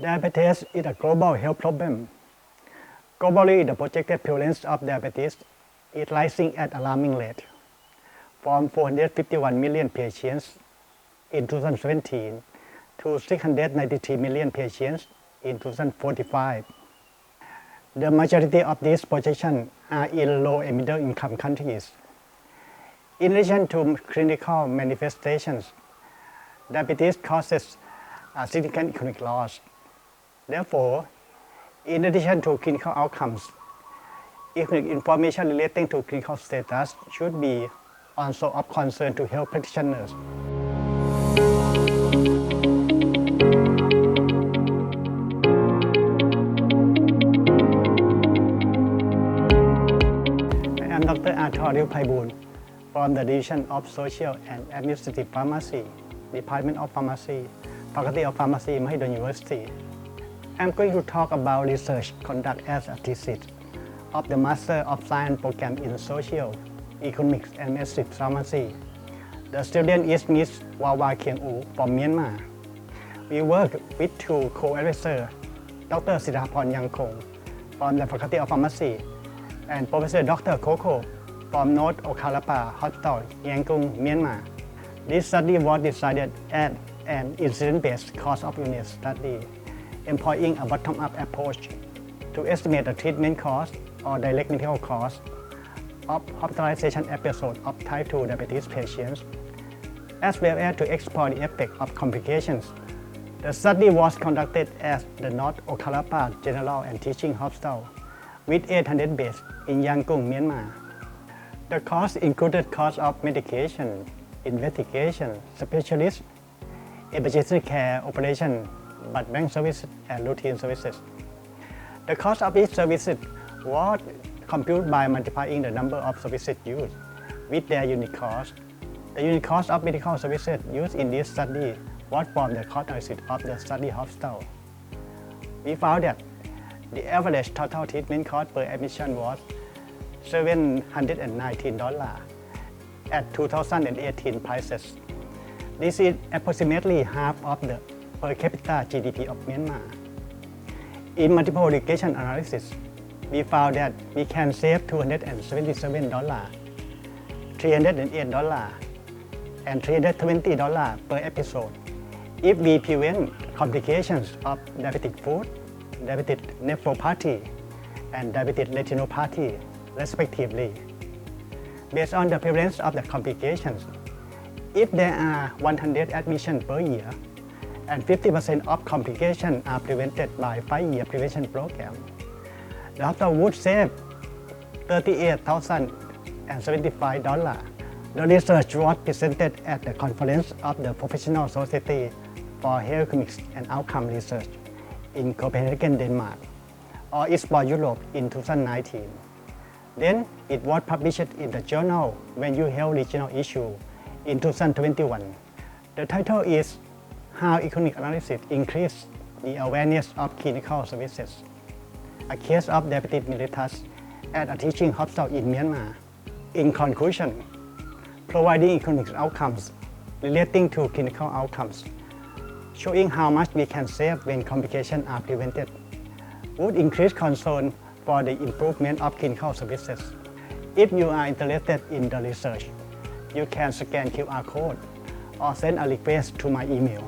Diabetes is a global health problem. Globally, the projected prevalence of diabetes is rising at alarming rate from 451 million patients in 2017 to 693 million patients in 2045. The majority of these projections are in low and middle income countries. In addition to clinical manifestations, diabetes causes a significant economic loss. Therefore, in addition to clinical outcomes, information relating to clinical status should be also of concern to health practitioners. I am Dr. Arthur Paiboon from the Division of Social and Administrative Pharmacy, Department of Pharmacy, Faculty of Pharmacy, Mahidol University. I'm going to talk about research conducted as a thesis of the Master of Science program in Social, Economics and Administrative Pharmacy. The student is Ms. Wawa Kieng U from Myanmar. We work with two co-advisors, Dr. Siraphon Yangkong from the Faculty of Pharmacy and Professor Dr. Koko from North Okalapa Hospital, Yangon, Myanmar. This study was decided as an incident-based cost of unit study, employing a bottom-up approach to estimate the treatment cost or direct medical cost of hospitalization episode of type 2 diabetes patients, as well as to explore the effect of complications. The study was conducted at the North Okalapa General and Teaching Hospital with 800 beds in Yangon, Myanmar. The cost included cost of medication, investigation, specialist, emergency care operation, blood bank services, and routine services. The cost of each service was computed by multiplying the number of services used with their unit cost. The unit cost of medical services used in this study was from the cost analysis of the study hospital. We found that the average total treatment cost per admission was $719 at 2018 prices. This is approximately half of the per capita GDP of Myanmar. In multiple regression analysis, we found that we can save $277, $308, and $320 per episode if we prevent complications of diabetic foot, diabetic nephropathy, and diabetic retinopathy, respectively. Based on the prevalence of the complications, if there are 100 admissions per year, and 50% of complications are prevented by 5-year prevention program, the hospital would save $38,075. The research was presented at the conference of the Professional Society for Health and Outcome Research in Copenhagen, Denmark, or ISPOR Europe in 2019. Then it was published in the journal When You Health Regional Issue in 2021. The title is How Economic Analysis Increase the Awareness of Clinical Services. A case of diabetes mellitus at a teaching hospital in Myanmar. In conclusion, providing economic outcomes relating to clinical outcomes, showing how much we can save when complications are prevented, would increase concern for the improvement of clinical services. If you are interested in the research, you can scan QR code or send a request to my email.